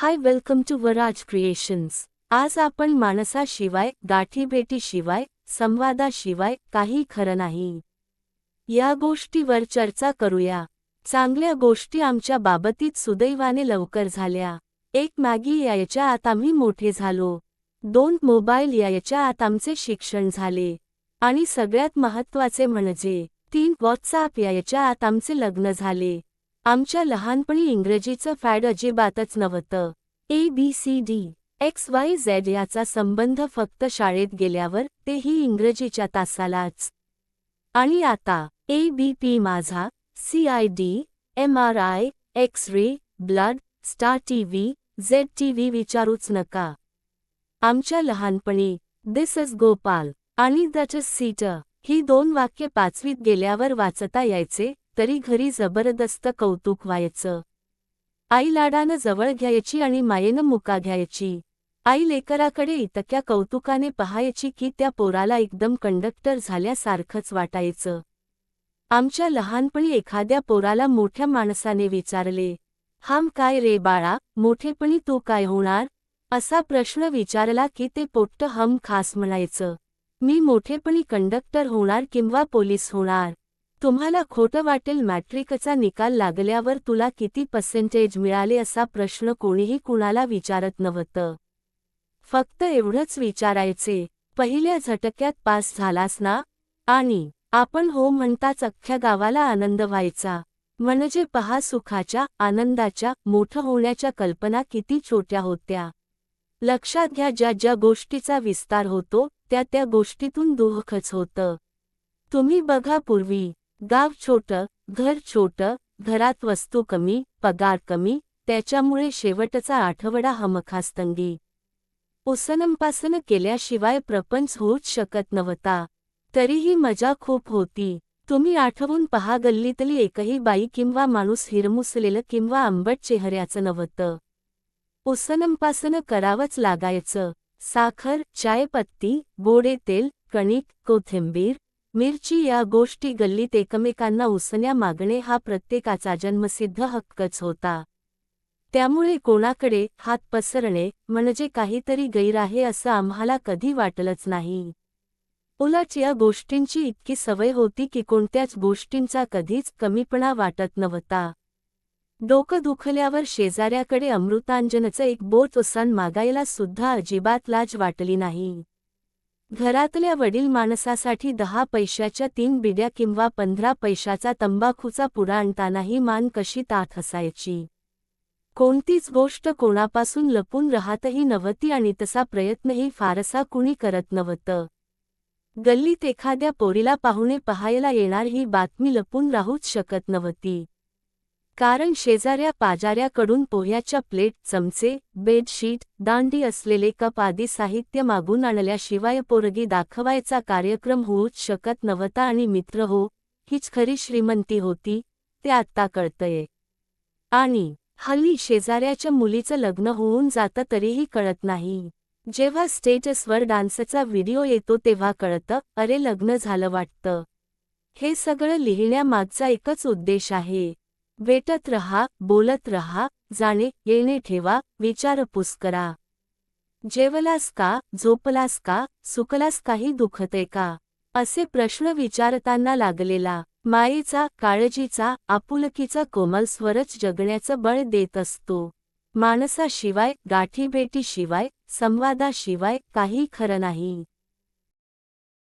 Hi welcome to Varaj creations आज आपण माणसाशिवाय गाठीभेटीशिवाय संवादाशिवाय काही खरं नाही. या गोष्टीवर चर्चा करूया. चांगल्या गोष्टी आमच्या बाबतीत सुदैवाने लवकर झाल्या. एक मॅगी यायच्या आत आम्ही मोठे झालो. दोन मोबाईल यायच्या आत आमचे शिक्षण झाले. आणि सगळ्यात महत्त्वाचे म्हणजे तीन व्हॉट्सॲप यायच्या आत आमचे लग्न झाले. आमच्या लहानपणी इंग्रजीचं फॅड अजिबातच नव्हतं. A B C D X Y Z याचा संबंध फक्त शाळेत गेल्यावर तेही इंग्रजीच्या तासालाच. आणि आता ए बी पी माझा C I D M R I X ray blood star T V Z T V विचारूच नका. आमच्या लहानपणी दिस इज गोपाल आणि दट इज सीट ही दोन वाक्य पाचवीत गेल्यावर वाचता यायचे तरी घरी जबरदस्त कौतुक व्हायचं. आई लाडानं जवळ घ्यायची आणि मायेनं मुका घ्यायची. आई लेकराकडे इतक्या कौतुकाने पहायची की त्या पोराला एकदम कंडक्टर झाल्यासारखंच वाटायचं. आमच्या लहानपणी एखाद्या पोराला मोठ्या माणसाने विचारले हाम काय रे बाळा मोठेपणी तू काय होणार? असा प्रश्न विचारला की ते पोट्ट हम खास म्हणायचं मी मोठेपणी कंडक्टर होणार किंवा पोलीस होणार? तुम्हाला खोटं वाटेल मॅट्रिकचा निकाल लागल्यावर तुला किती पर्सेंटेज मिळाले असा प्रश्न कोणीही कुणाला विचारत नव्हतं. फक्त एवढंच विचारायचे पहिल्या झटक्यात पास झालास ना? आणि आपण हो म्हणताच अख्ख्या गावाला आनंद व्हायचा. म्हणजे पहा सुखाच्या आनंदाच्या मोठं होण्याच्या कल्पना किती छोट्या होत्या. लक्षात घ्या ज्या ज्या गोष्टीचा विस्तार होतो त्या त्या गोष्टीतून दुःखच होतं. तुम्ही बघा पूर्वी गाव छोटं घर छोटं घरात वस्तू कमी पगार कमी त्याच्यामुळे शेवटचा आठवडा हमखास्तंगी. उसनंपासन केल्याशिवाय प्रपंच होऊच शकत नव्हता. तरीही मजा खूप होती. तुम्ही आठवून पहा गल्लीतली एकही बाई किंवा माणूस हिरमुसलेलं किंवा आंबट चेहऱ्याचं नव्हतं. उसनंपासन करावंच लागायचं. साखर चायपत्ती बोडे तेल कणिक कोथिंबीर मिरची या गोष्टी गल्लीत एकमेकांना उसण्या मागणे हा प्रत्येकाचा जन्मसिद्ध हक्कच होता. त्यामुळे कोणाकडे हात पसरणे म्हणजे काहीतरी गैर आहे असं आम्हाला कधी वाटलंच नाही. उलट या गोष्टींची इतकी सवय होती की कोणत्याच गोष्टींचा कधीच कमीपणा वाटत नव्हता. डोकं दुखल्यावर शेजाऱ्याकडे अमृतांजनचं एक बोट उसान मागायला सुद्धा अजिबात लाज वाटली नाही. घरातल्या वडील माणसासाठी दहा पैशाच्या तीन बिड्या किंवा पंधरा पैशाचा तंबाखूचा पुडा आणतानाही मान कशी ताठ असायची? कोणतीच गोष्ट कोणापासून लपून राहतही नव्हती आणि तसा प्रयत्नही फारसा कुणी करत नव्हतं. गल्लीत एखाद्या पोरीला पाहुणे पहायला येणार ही बातमी लपून राहूच शकत नव्हती. कारण शेजाऱ्या पाजाऱ्याकडून पोह्याच्या प्लेट चमचे बेडशीट दांडी असलेले कप आदी साहित्य मागून आणल्याशिवाय पोरगी दाखवायचा कार्यक्रम होऊच शकत नव्हता आणि मित्र हो हीच खरी श्रीमंती होती ते आत्ता कळतंय. आणि हल्ली शेजाऱ्याच्या मुलीचं लग्न होऊन जातं तरीही कळत नाही. जेव्हा स्टेटसवर डान्सचा व्हिडिओ येतो तेव्हा कळतं अरे लग्न झालं वाटतं. हे सगळं लिहिण्यामागचा एकच उद्देश आहे. वेटत रहा बोलत रहा जाणे येणे ठेवा विचारपूस करा. जेवलास का झोपलास का सुकलास काही दुखते का? असे प्रश्न विचारताना लागलेला मायेचा काळजीचा आपुलकीचा कोमल स्वरच जगण्याचं बळ देत असतो. माणसाशिवाय गाठीभेटीशिवाय संवादाशिवाय काही खरं नाही.